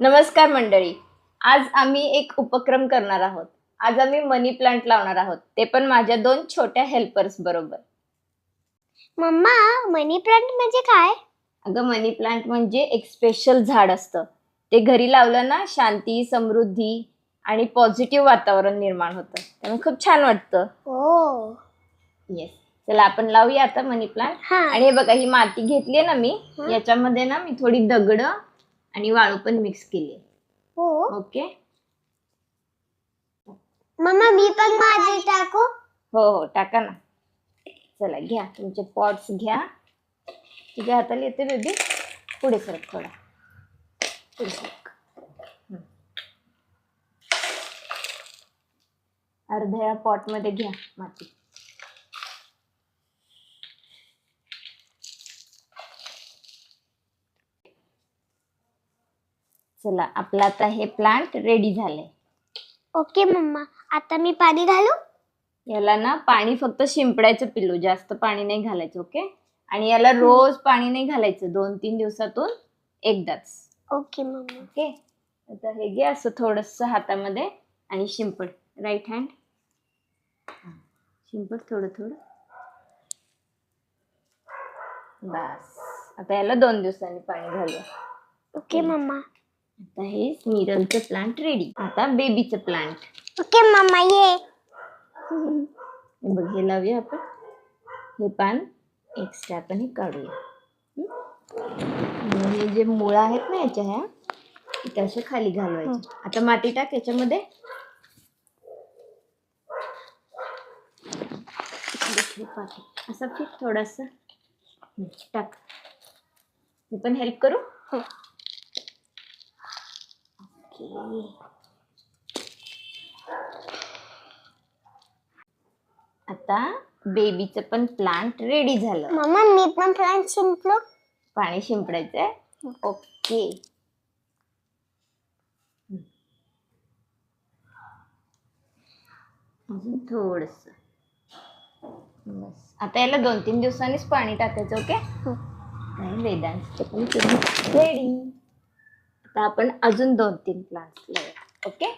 नमस्कार मंडळी. आज आम्ही एक उपक्रम करणार आहोत. आज आम्ही मनी प्लांट लावणार आहोत. ते पण माझ्या दोन छोट्या हेल्पर्स बरोबर. मम्मा मनी प्लांट म्हणजे काय? अगं मनी प्लांट म्हणजे एक स्पेशल झाड असतं. ते घरी लावलं ना शांती समृद्धी आणि पॉझिटिव्ह वातावरण निर्माण होतं. त्यामुळे खूप छान वाटतं. येस चला आपण लावूया आता मनी प्लांट हा. आणि हे बघा ही माती घेतली ना मी. याच्यामध्ये ना मी थोडी दगड आणि वाळू पण मिक्स केली. हो. ओके मम्मा मी पण माझी टाकू? हो हो टाका ना. चला घ्या. तुमचे पॉट्स घ्या. तुझ्या हाताला येते बेबी पुढे सरक थोडा. पुढे सरक. अर्ध्या पॉटमध्ये घ्या माती. चला आपलं आता हे प्लांट रेडी झालंय. Okay mumma. आता मी पाणी घालू? याला ना पाणी फक्त शिंपडायचं पिल्लू जास्त पाणी नाही घालायचं ओके आणि याला रोज पाणी नाही घालायचं दोन तीन दिवसातून एकदाच. Okay mamma. ओके आता हे घे असं थोडस हातामध्ये आणि शिंपड. राईट हँड शिंपड थोडं थोडं. बस. आता याला दोन दिवसांनी पाणी घालूया. Okay mumma. आता हे स्मिरलचं प्लांट रेडी आता बेबीचं प्लांट ओके मम्मा ये. हे बघ हे लावूया आपण. हे पान एक्स्ट्रा आपण हे काढूया. हं? हे जे मुळं आहेत ना याच्या ह्या असे खाली घालवायचे आता माती टाक याच्यामध्ये. असं फिट थोडस. टाक. मी पण हेल्प करू? हो. आता बेबीचं पण प्लांट रेडी झालं. मम्मा मी पण प्लांट शिंपलो. पाणी शिंपडायचंय. ओके. अजून थोडस. बस. आता याला दोन तीन दिवसांनीच पाणी टाकायचं ओके? आणि वेदांत रेडी आता आपण अजून दोन तीन प्लांट्स लावूया. ओके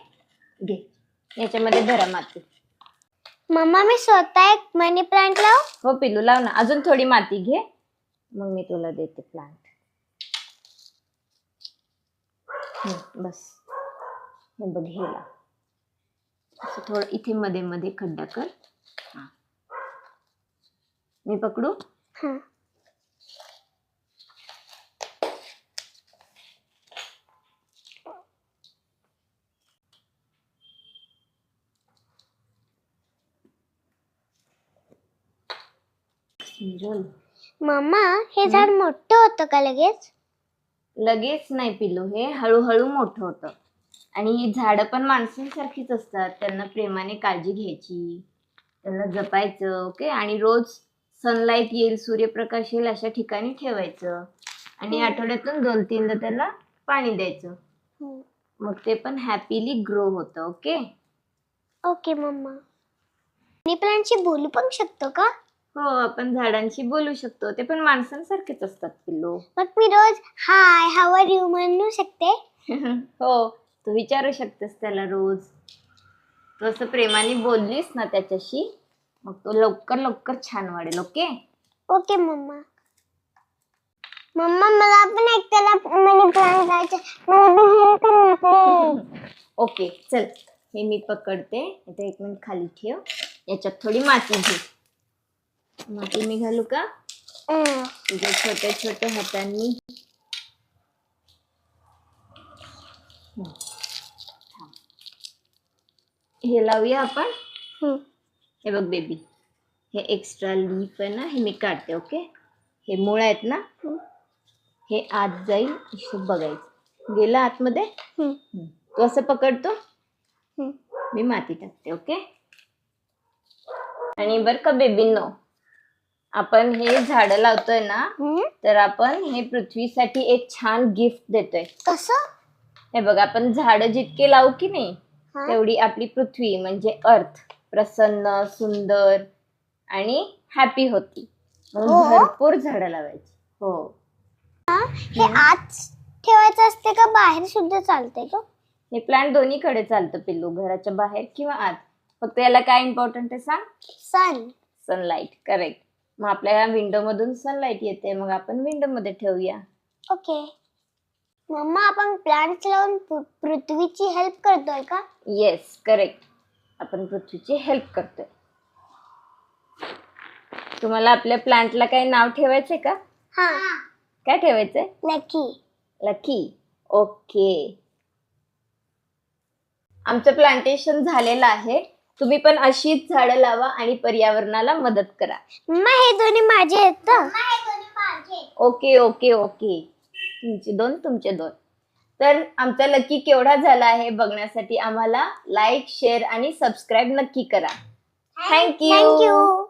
घे. याच्यामध्ये धरा माती. मम्मा मी स्वतः एक मनी प्लांट लावू? हो पिलू लाव ना. अजून थोडी माती घे. मग मी तुला देते प्लांट बस. हे बघ हे लाव. असं थोडं इथे मध्ये मध्ये खड्डा कर. हा. मी पकडू? हा. स्मिरल. मम्मा हे झाड मोठं होतं का लगेच? लगेच नाही पिलू हे हळूहळू मोठं होतं. आणि ही झाडं पण माणसांसारखीच असतात त्यांना प्रेमाने काळजी घ्यायची त्यांना जपायचं ओके? आणि रोज सनलाईट येईल सूर्यप्रकाश येईल अशा ठिकाणी ठेवायचं. आणि आठवड्यातून दोन तीनदा त्याला पाणी द्यायचं. मग ते पण हॅपीली ग्रो होतं ओके? ओके मम्मा मनी प्लांटशी बोलू पण शकतो का? हो आपण झाडांशी बोलू शकतो. ते पण माणसांसारखेच असतात पिल्लू मग मी रोज हाय हाव आर यू म्हणू शकते. हो तू विचारू शकतेस त्याला रोज. तू असं प्रेमाने बोललीस ना त्याच्याशी मग तो लवकर लवकर छान वाढेल ओके? Okay mamma. मम्मा मला पण एक त्याला मनी प्लांट मला पण ना please. ओके चल. हे मी पकडते. आता एक मिनिट खाली ठेव. याच्यात थोडी माती घे. माती मी घालू का हं. तुझ्या छोट्या छोट्या हातांनी हं. हे लावूया आपण हं. बघ बेबी हे एक्स्ट्रा लीफ आहे ना हे मी काढते ओके हे मूळ आहेत ना हं. आत जाईल असं बघायचं गेलं आतमध्ये. तू असं पकडतो. मी माती टाकते ओके आणि बर का बेबींनो आपण हे झाडं लावतोय ना? तर आपण हे पृथ्वीसाठी एक छान गिफ्ट देतोय. कसं? हे बघ आपण झाडं जितके लावू की नाही हा? तेवढी आपली पृथ्वी म्हणजे अर्थ प्रसन्न सुंदर आणि हॅपी होती. म्हणून हो? भरपूर झाडं लावायची. हो. हे? आज ठेवायचं असते का बाहेर सुद्धा चालते का? हे प्लांट दोन्हीकडे चालतं पिल्लू. घराच्या बाहेर किंवा आत. फक्त याला काय इम्पॉर्टंट आहे सांग? सन सनलाईट करेक्ट मग आपल्या विंडो मधून सनलाईट येते मग आपण विंडो मध्ये ठेवूया. ओके मम्मा आपण प्लांट्स लावून पृ- पृथ्वीची हेल्प करतोय का? येस करेक्ट आपण पृथ्वीची हेल्प करतोय. तुम्हाला आपल्या प्लांटला काही नाव ठेवायचंय का? हा. काय ठेवायचंय? नक्की लकी ओके आमचं प्लांटेशन झालेलं आहे. तुम्ही पण अशीच झाडं लावा आणि पर्यावरणाला मदत करा. मम्मा हे दोन्ही माझे आहेत ना ओके ओके ओके. तुमचे दोन तुमचे दोन. तर आमचा लकी केवढा झाला आहे बघण्यासाठी आम्हाला लाईक शेअर आणि सबस्क्राईब नक्की करा. Thank you thank you